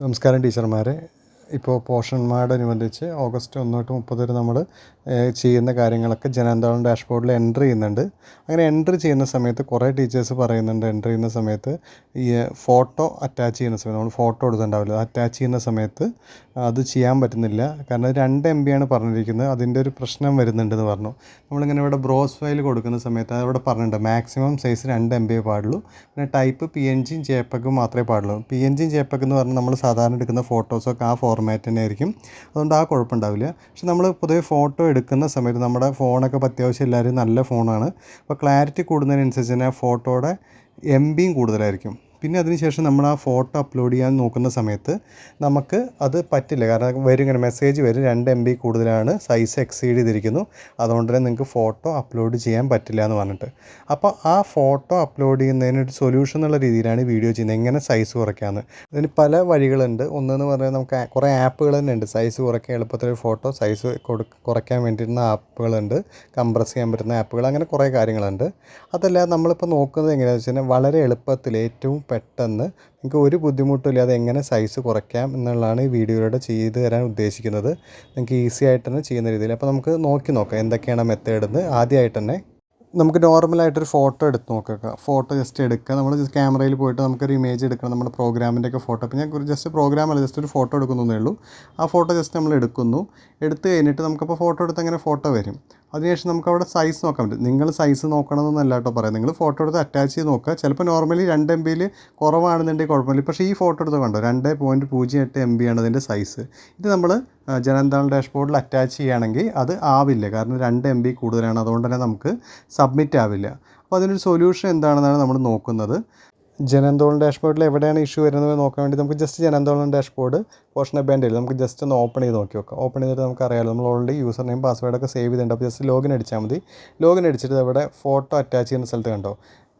നമസ്കാരം ടീച്ചർമാരെ. ഇപ്പോൾ പോഷന്മാരോടനുബന്ധിച്ച് ഓഗസ്റ്റ് ഒന്ന് തൊട്ട് മുപ്പത് വരെ നമ്മൾ ചെയ്യുന്ന കാര്യങ്ങളൊക്കെ ജനതാളം ഡാഷ്ബോർഡിൽ എന്റർ ചെയ്യുന്നുണ്ട്. അങ്ങനെ എന്റർ ചെയ്യുന്ന സമയത്ത് കുറേ ടീച്ചേഴ്സ് പറയുന്നുണ്ട് എന്റർ ചെയ്യുന്ന സമയത്ത് ഈ ഫോട്ടോ അറ്റാച്ച് ചെയ്യുന്ന സമയത്ത് നമ്മൾ ഫോട്ടോ എടുത്തിട്ടുണ്ടാവില്ല അറ്റാച്ച് ചെയ്യുന്ന സമയത്ത് അത് ചെയ്യാൻ പറ്റുന്നില്ല. കാരണം രണ്ട് എം ആണ് പറഞ്ഞിരിക്കുന്നത് അതിന്റെ ഒരു പ്രശ്നം വരുന്നുണ്ടെന്ന് പറഞ്ഞു. നമ്മളിങ്ങനെ ഇവിടെ ബ്രോസ് ഫയൽ കൊടുക്കുന്ന സമയത്ത് അവിടെ പറഞ്ഞിട്ടുണ്ട് മാക്സിമം സൈസ് രണ്ട് എം ബി പാടുള്ളൂ. പിന്നെ ടൈപ്പ് പി എൻ ജിയും ജെപെഗും മാത്രമേ പാടുള്ളൂ. പി എൻ ജിയും ജെപെഗ് എന്ന് പറഞ്ഞാൽ നമ്മൾ സാധാരണ എടുക്കുന്ന ഫോട്ടോസൊക്കെ ആ ഫോർമാറ്റ് തന്നെ ആയിരിക്കും അതുകൊണ്ട് ആ കുഴപ്പമുണ്ടാവില്ല. പക്ഷെ നമ്മൾ പൊതുവെ ഫോട്ടോ എടുക്കുന്ന സമയത്ത് നമ്മുടെ ഫോണൊക്കെ ഇപ്പോൾ അത്യാവശ്യം എല്ലാവരും നല്ല ഫോണാണ് അപ്പോൾ ക്ലാരിറ്റി കൂടുന്നതിനനുസരിച്ച് തന്നെ ഫോട്ടോയുടെ എം ബിയും കൂടുതലായിരിക്കും. പിന്നെ അതിനുശേഷം നമ്മൾ ആ ഫോട്ടോ അപ്ലോഡ് ചെയ്യാൻ നോക്കുന്ന സമയത്ത് നമുക്ക് അത് പറ്റില്ല. കാരണം വരും ഇങ്ങനെ മെസ്സേജ് വരും. രണ്ട് എം ബി കൂടുതലാണ്. സൈസ് എക്സീഡ് ചെയ്തിരിക്കുന്നു. അതുകൊണ്ട് തന്നെ നിങ്ങൾക്ക് ഫോട്ടോ അപ്ലോഡ് ചെയ്യാൻ പറ്റില്ല എന്ന് പറഞ്ഞിട്ട്. അപ്പോൾ ആ ഫോട്ടോ അപ്ലോഡ് ചെയ്യുന്നതിന് ഒരു സൊല്യൂഷൻ എന്നുള്ള രീതിയിലാണ് വീഡിയോ ചെയ്യുന്നത്. എങ്ങനെ സൈസ് കുറയ്ക്കാമെന്ന് അതിന് പല വഴികളുണ്ട്. ഒന്നെന്ന് പറഞ്ഞാൽ നമുക്ക് കുറേ ആപ്പുകൾ തന്നെ ഉണ്ട്. സൈസ് കുറയ്ക്കാൻ എളുപ്പത്തിൽ ഫോട്ടോ സൈസ് കുറയ്ക്കാൻ വേണ്ടിയിരുന്ന ആപ്പുകളുണ്ട്. കംപ്രസ് ചെയ്യാൻ പറ്റുന്ന ആപ്പുകൾ. അങ്ങനെ കുറേ കാര്യങ്ങളുണ്ട്. അതല്ല നമ്മളിപ്പോൾ നോക്കുന്നത് എങ്ങനെയാണെന്ന് വെച്ച് കഴിഞ്ഞാൽ വളരെ എളുപ്പത്തിൽ ഏറ്റവും പെട്ടെന്ന് നിങ്ങൾക്ക് ഒരു ബുദ്ധിമുട്ടില്ലാതെ എങ്ങനെ സൈസ് കുറയ്ക്കാം എന്നുള്ളതാണ് ഈ വീഡിയോയിലൂടെ ചെയ്ത് തരാൻ ഉദ്ദേശിക്കുന്നത്. നിങ്ങൾക്ക് ഈസി ആയിട്ട് തന്നെ ചെയ്യുന്ന രീതിയിൽ. അപ്പോൾ നമുക്ക് നോക്കി നോക്കാം എന്തൊക്കെയാണ് മെത്തേഡ് എന്ന് ആദ്യമായിട്ട് തന്നെ നമുക്ക് നോർമലായിട്ടൊരു ഫോട്ടോ എടുത്ത് നോക്കുക ഫോട്ടോ ജസ്റ്റ് എടുക്കുക നമ്മൾ ജസ്റ്റ് ക്യാമറയിൽ പോയിട്ട് നമുക്കൊരു ഇമേജ് എടുക്കണം. നമ്മുടെ പ്രോഗ്രാമിന്റെ ഒക്കെ ഫോട്ടോ അപ്പോൾ ഞാൻ ജസ്റ്റ് പ്രോഗ്രാം അല്ല ജസ്റ്റ് ഒരു ഫോട്ടോ എടുക്കുന്നേ ഉള്ളൂ. ആ ഫോട്ടോ ജസ്റ്റ് നമ്മൾ എടുക്കുന്നു. എടുത്തു കഴിഞ്ഞിട്ട് നമുക്കപ്പോൾ ഫോട്ടോ എടുത്ത് അങ്ങനെ ഫോട്ടോ വരും? അതിനുശേഷം നമുക്ക് അവിടെ സൈസ് നോക്കാൻ പറ്റും. നിങ്ങൾ സൈസ് നോക്കണമെന്നല്ല കേട്ടോ പറയാം നിങ്ങൾ ഫോട്ടോ എടുത്ത് അറ്റാച്ച് ചെയ്ത് നോക്കുക. ചിലപ്പോൾ നോർമലി രണ്ട് എം ബിയിൽ കുറവാണെന്നുണ്ടെങ്കിൽ കുഴപ്പമില്ല. പക്ഷേ ഈ ഫോട്ടോ എടുത്ത് കണ്ടോ? രണ്ട് പോയിന്റ് പൂജ്യം എട്ട് എം ബി ആണ് അതിന്റെ സൈസ് ഇത് നമ്മൾ ജനന്താൾ ഡാഷ്ബോർഡിൽ അറ്റാച്ച് ചെയ്യുകയാണെങ്കിൽ അത് ആവില്ല. കാരണം രണ്ട് എം ബി കൂടുതലാണ്. അതുകൊണ്ട് തന്നെ നമുക്ക് സബ്മിറ്റ് ആവില്ല. അപ്പോൾ അതിനൊരു സൊല്യൂഷൻ എന്താണെന്നാണ് നമ്മൾ നോക്കുന്നത്. ജനന്തോളം ഡാഷ്ബോർഡിൽ എവിടെയാണ് ഇഷ്യൂ വരുന്നത് നോക്കാൻ വേണ്ടി നമുക്ക് ജസ്റ്റ് ജനന്തോളം ഡാഷ്ബോർഡ് പോർഷൻ ബാൻഡിൽ നമുക്ക് ജസ്റ്റ് ഒന്ന് ഓപ്പൺ ചെയ്ത് നോക്കി നോക്കാം. ഓപ്പൺ ചെയ്തിട്ട് നമുക്ക് അറിയാമല്ലോ നമ്മൾ ഓൾറെഡി യൂസർ നെയിം പാസ്വേഡൊക്കെ സേവ് ചെയ്തിട്ടുണ്ട്. അപ്പോൾ ജസ്റ്റ് ലോഗിൻ അടിച്ചാൽ മതി. ലോഗിൻ അടിച്ചിട്ട് അവിടെ ഫോട്ടോ അറ്റാച്ച് ചെയ്യുന്ന സ്ഥലത്ത് കണ്ടോ?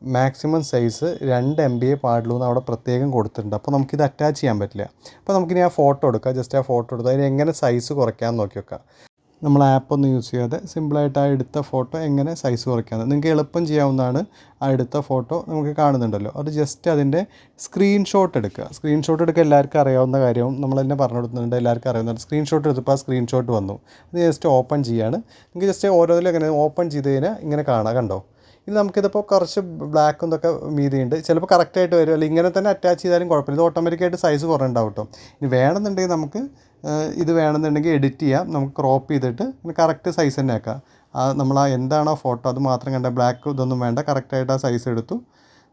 മാക്സിമം സൈസ് രണ്ട് എം ബി എ പാടുള്ളൂ എന്ന് അവിടെ പ്രത്യേകം കൊടുത്തിട്ടുണ്ട്. അപ്പോൾ നമുക്കിത് അറ്റാച്ച് ചെയ്യാൻ പറ്റില്ല. അപ്പോൾ നമുക്കിനി ആ ഫോട്ടോ എടുക്കാം. ജസ്റ്റ് ആ ഫോട്ടോ എടുത്ത് അതിന് എങ്ങനെ സൈസ് കുറയ്ക്കാമെന്ന് നോക്കി വെക്കാം. നമ്മൾ ആപ്പൊന്നും യൂസ് ചെയ്യാതെ സിമ്പിളായിട്ട് ആ എടുത്ത ഫോട്ടോ എങ്ങനെ സൈസ് കുറയ്ക്കാമെന്ന്. നിങ്ങൾക്ക് എളുപ്പം ചെയ്യാവുന്നതാണ് ആ എടുത്ത ഫോട്ടോ നമുക്ക് കാണുന്നുണ്ടല്ലോ. അത് ജസ്റ്റ് അതിന്റെ സ്ക്രീൻഷോട്ട് എടുക്കുക. സ്ക്രീൻഷോട്ട് എടുക്കുക എല്ലാവർക്കും അറിയാവുന്ന കാര്യവും നമ്മൾ തന്നെ പറഞ്ഞു കൊടുക്കുന്നുണ്ട് എല്ലാവർക്കും അറിയാവുന്നതാണ്. സ്ക്രീൻഷോട്ട് എടുത്തപ്പോൾ ആ സ്ക്രീൻഷോട്ട് വന്നു. അത് ജസ്റ്റ് ഓപ്പൺ ചെയ്യാണ്. നിങ്ങൾക്ക് ജസ്റ്റ് ഓരോന്നിലും എങ്ങനെ ഓപ്പൺ ചെയ്ത് കഴിഞ്ഞാൽ ഇങ്ങനെ കാണാം. കണ്ടോ? ഇത് നമുക്കിതിപ്പോൾ കുറച്ച് ബ്ലാക്കും ഇതൊക്കെ മീതിയുണ്ട്. ചിലപ്പോൾ കറക്റ്റായിട്ട് വരും. അല്ലെങ്കിൽ ഇങ്ങനെ തന്നെ അറ്റാച്ച് ചെയ്താലും കുഴപ്പമില്ല. ഇത് ഓട്ടോമാറ്റിക്കായിട്ട് സൈസ് കുറവുണ്ടാവും കേട്ടോ ഇനി വേണമെന്നുണ്ടെങ്കിൽ നമുക്ക് ഇത് വേണമെന്നുണ്ടെങ്കിൽ എഡിറ്റ് ചെയ്യാം. നമുക്ക് ക്രോപ്പ് ചെയ്തിട്ട് കറക്റ്റ് സൈസ് തന്നെ ആക്കാം. ആ നമ്മൾ ആ എന്താണോ ഫോട്ടോ അത് മാത്രം കണ്ട ബ്ലാക്ക് ഇതൊന്നും വേണ്ട. കറക്റ്റായിട്ട് ആ സൈസ് എടുത്തു.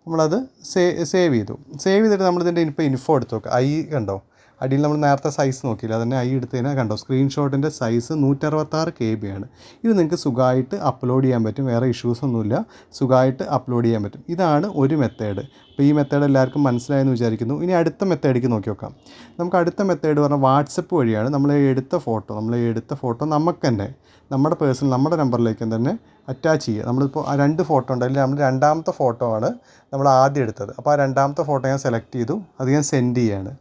നമ്മളത് സേ സേവ് ചെയ്തു. സേവ് ചെയ്തിട്ട് നമ്മളിതിന്റെ ഇപ്പോൾ ഇൻഫോ എടുത്തു നോക്കുക ഐ കണ്ടോ? അടിയിൽ നമ്മൾ നേരത്തെ സൈസ് നോക്കിയില്ല? അതന്നെ ഐ എടുത്തതിനെ കണ്ടോ? സ്ക്രീൻഷോട്ടിന്റെ സൈസ് നൂറ്ററുപത്താറ് കെ ബി ആണ്. ഇത് നിങ്ങൾക്ക് സുഖമായിട്ട് അപ്ലോഡ് ചെയ്യാൻ പറ്റും. വേറെ ഇഷ്യൂസ് ഒന്നുമില്ല. സുഖമായിട്ട് അപ്ലോഡ് ചെയ്യാൻ പറ്റും. ഇതാണ് ഒരു മെത്തേഡ് അപ്പോൾ ഈ മെത്തേഡ് എല്ലാവർക്കും മനസ്സിലായെന്ന് വിചാരിക്കുന്നു. ഇനി അടുത്ത മെത്തേഡിലേക്ക് നോക്കി നോക്കാം. നമുക്ക് അടുത്ത മെത്തേഡ് പറഞ്ഞാൽ വാട്സപ്പ് വഴിയാണ് നമ്മൾ എടുത്ത ഫോട്ടോ നമ്മൾ എടുത്ത ഫോട്ടോ നമുക്ക് തന്നെ നമ്മുടെ പേഴ്സണൽ നമ്മുടെ നമ്പറിലേക്ക് തന്നെ അറ്റാച്ച് ചെയ്യുക. നമ്മളിപ്പോൾ ആ രണ്ട് ഫോട്ടോ ഉണ്ട്. അതിൽ നമ്മൾ രണ്ടാമത്തെ ഫോട്ടോ ആണ് നമ്മൾ ആദ്യം എടുത്തത്. അപ്പോൾ ആ രണ്ടാമത്തെ ഫോട്ടോ ഞാൻ സെലക്ട് ചെയ്തു. അത് ഞാൻ സെൻഡ് ചെയ്യാണ്.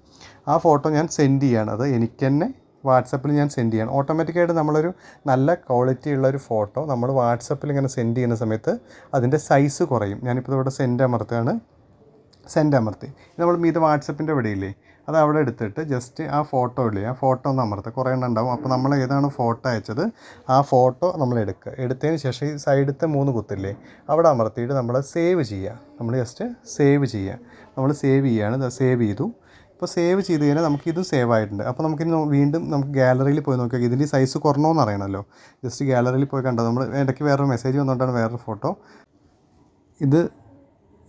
ആ ഫോട്ടോ ഞാൻ സെൻഡ് ചെയ്യാണ്. അത് എനിക്ക് തന്നെ വാട്സപ്പിൽ ഞാൻ സെൻഡ് ചെയ്യണം. ഓട്ടോമാറ്റിക്കായിട്ട് നമ്മളൊരു നല്ല ക്വാളിറ്റി ഉള്ള ഒരു ഫോട്ടോ നമ്മൾ വാട്സപ്പിൽ ഇങ്ങനെ സെൻഡ് ചെയ്യുന്ന സമയത്ത് അതിന്റെ സൈസ് കുറയും. ഞാനിപ്പോൾ ഇവിടെ സെൻഡ് അമർത്തുകയാണ്. സെൻഡ് അമർത്തി. നമ്മൾ മീത് വാട്സപ്പിന്റെ ഇവിടെ ഇല്ലേ? അത് അവിടെ എടുത്തിട്ട് ജസ്റ്റ് ആ ഫോട്ടോ ഇല്ലേ? ആ ഫോട്ടോ ഒന്ന് അമർത്തുക കുറേ എണ്ണം ഉണ്ടാവും. അപ്പോൾ നമ്മൾ ഏതാണ് ഫോട്ടോ അയച്ചത്? ആ ഫോട്ടോ നമ്മൾ എടുക്കുക. എടുത്തതിന് ശേഷം ഈ സൈഡത്തെ മൂന്ന് കുത്തില്ലേ? അവിടെ അമർത്തിയിട്ട് നമ്മൾ സേവ് ചെയ്യുക. നമ്മൾ ജസ്റ്റ് സേവ് ചെയ്യുക. നമ്മൾ സേവ് ചെയ്യുകയാണ്. സേവ് ചെയ്തു. ഇപ്പോൾ സേവ് ചെയ്ത് കഴിഞ്ഞാൽ നമുക്ക് ഇതും സേവ് ആയിട്ടുണ്ട്. അപ്പോൾ നമുക്കിനി വീണ്ടും നമുക്ക് ഗാലറിയിൽ പോയി നോക്കിയാൽ ഇതിന്റെ സൈസ് കുറഞ്ഞോന്ന് അറിയണമല്ലോ ജസ്റ്റ് ഗാലറിയിൽ പോയി കണ്ടോ? നമ്മൾ ഇടയ്ക്ക് വേറൊരു മെസ്സേജ് വന്നുകൊണ്ടാണ് വേറൊരു ഫോട്ടോ ഇത്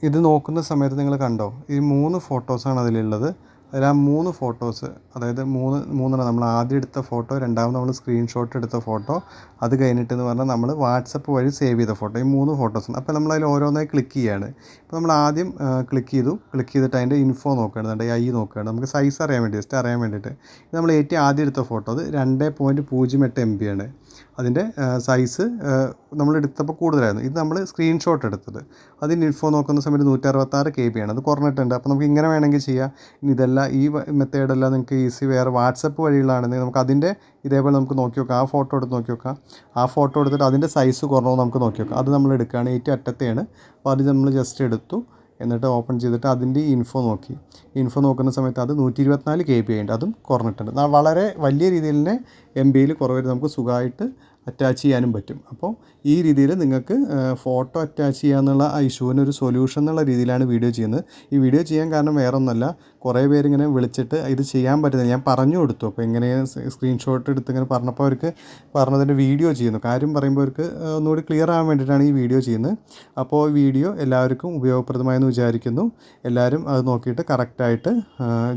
ഇത് നോക്കുന്ന സമയത്ത് നിങ്ങൾ കണ്ടോ? ഈ മൂന്ന് ഫോട്ടോസാണ് അതിലുള്ളത്. അതിൽ ആ മൂന്ന് ഫോട്ടോസ്. അതായത് മൂന്ന് മൂന്നെണ്ണം. നമ്മൾ ആദ്യം എടുത്ത ഫോട്ടോ രണ്ടാമത് നമ്മൾ സ്ക്രീൻഷോട്ട് എടുത്ത ഫോട്ടോ. അത് കഴിഞ്ഞിട്ടെന്ന് പറഞ്ഞാൽ നമ്മൾ വാട്സപ്പ് വഴി സേവ് ചെയ്ത ഫോട്ടോ. ഈ മൂന്ന് ഫോട്ടോസ് അപ്പോൾ നമ്മൾ അതിൽ ഓരോന്നായി ക്ലിക്ക് ചെയ്യാണ്. ഇപ്പോൾ നമ്മൾ ആദ്യം ക്ലിക്ക് ചെയ്തു. ക്ലിക്ക് ചെയ്തിട്ട് അതിന്റെ ഇൻഫോ നോക്കുകയാണ്. അതിന്റെ ഐ നോക്കുകയാണ്. നമുക്ക് സൈസ് അറിയാൻ വേണ്ടി ജസ്റ്റ് അറിയാൻ വേണ്ടിയിട്ട്. നമ്മൾ ഏറ്റവും ആദ്യം എടുത്ത ഫോട്ടോ. അത് രണ്ട് പോയിന്റ് പൂജ്യം എട്ട് എം ബി ആണ്. അതിന്റെ സൈസ് നമ്മൾ എടുത്തപ്പോൾ കൂടുതലായിരുന്നു. ഇത് നമ്മൾ സ്ക്രീൻഷോട്ട് എടുത്തത്. അത് ഇൻഫോ നോക്കുന്ന സമയത്ത് നൂറ്ററുപത്താറ് കെ ബി ആണ്. അത് കുറഞ്ഞിട്ടുണ്ട്. അപ്പോൾ നമുക്ക് ഇങ്ങനെ വേണമെങ്കിൽ ചെയ്യാം. ഇനി ഇതെല്ലാം ഈ മെത്തേഡെല്ലാം നിങ്ങൾക്ക് ഈസി വേറെ വാട്സപ്പ് വഴിയുള്ളതാണെങ്കിൽ നമുക്ക് അതിന്റെ ഇതേപോലെ നമുക്ക് നോക്കി നോക്കാം. ആ ഫോട്ടോ എടുത്ത് നോക്കി നോക്കാം. ആ ഫോട്ടോ എടുത്തിട്ട് അതിന്റെ സൈസ് കുറഞ്ഞോ നമുക്ക് നോക്കി നോക്കാം. അത് നമ്മൾ എടുക്കുകയാണ്. ഏറ്റവും അറ്റത്തെയാണ്. അപ്പോൾ അത് നമ്മൾ ജസ്റ്റ് എടുത്തു. എന്നിട്ട് ഓപ്പൺ ചെയ്തിട്ട് അതിന്റെ ഇൻഫോ നോക്കി. ഇൻഫോ നോക്കുന്ന സമയത്ത് അത് നൂറ്റി ഇരുപത്തിനാല് കെ ബി ഉണ്ട്. അതും കുറഞ്ഞിട്ടുണ്ട്. വളരെ വലിയ രീതിയിൽ തന്നെ എം ബിയിൽ കുറവ് നമുക്ക് സുഖമായിട്ട് അറ്റാച്ച് ചെയ്യാനും പറ്റും. അപ്പോൾ ഈ രീതിയിൽ നിങ്ങൾക്ക് ഫോട്ടോ അറ്റാച്ച് ചെയ്യാന്നുള്ള ആ ഇഷ്യൂവിന് ഒരു സൊല്യൂഷൻ എന്നുള്ള രീതിയിലാണ് വീഡിയോ ചെയ്യുന്നത്. ഈ വീഡിയോ ചെയ്യാൻ കാരണം വേറെ ഒന്നല്ല കുറേ പേരിങ്ങനെ വിളിച്ചിട്ട് ഇത് ചെയ്യാൻ പറ്റുന്നില്ല. ഞാൻ പറഞ്ഞു കൊടുത്തു. അപ്പോൾ ഇങ്ങനെ സ്ക്രീൻഷോട്ട് എടുത്ത് ഇങ്ങനെ പറഞ്ഞപ്പോൾ അവർക്ക് പറഞ്ഞതിന്റെ വീഡിയോ ചെയ്യുന്നു. കാര്യം പറയുമ്പോൾ അവർക്ക് ഒന്നുകൂടി ക്ലിയർ ആവാൻ വേണ്ടിയിട്ടാണ് ഈ വീഡിയോ ചെയ്യുന്നത്. അപ്പോൾ വീഡിയോ എല്ലാവർക്കും ഉപയോഗപ്രദമായെന്ന് വിചാരിക്കുന്നു. എല്ലാവരും അത് നോക്കിയിട്ട് കറക്റ്റായിട്ട്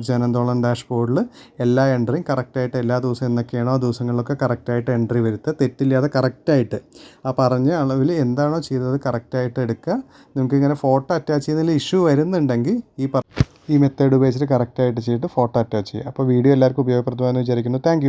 ജനന്തോളം ഡാഷ് ബോർഡിൽ എല്ലാ എൻട്രിയും കറക്റ്റായിട്ട് എല്ലാ ദിവസവും എന്നൊക്കെയാണോ ആ ദിവസങ്ങളിലൊക്കെ കറക്റ്റായിട്ട് എൻട്രി വരുത്തുക. തെറ്റില്ലാതെ കറക്റ്റായിട്ട് ആ പറഞ്ഞ അളവിൽ എന്താണോ ചെയ്തത് കറക്റ്റായിട്ട് എടുക്കുക. നിങ്ങൾക്ക് ഇങ്ങനെ ഫോട്ടോ അറ്റാച്ച് ചെയ്യുന്നതിൽ ഇഷ്യൂ വരുന്നുണ്ടെങ്കിൽ ഈ ഈ മെത്തേഡ് ഉപയോഗിച്ചിട്ട് കറക്റ്റായിട്ട് ചെയ്തിട്ട് ഫോട്ടോ അറ്റാച്ച് ചെയ്യുക. അപ്പോൾ വീഡിയോ എല്ലാവർക്കും ഉപയോഗപ്രദമാണെന്ന് വിചാരിക്കുന്നു. താങ്ക്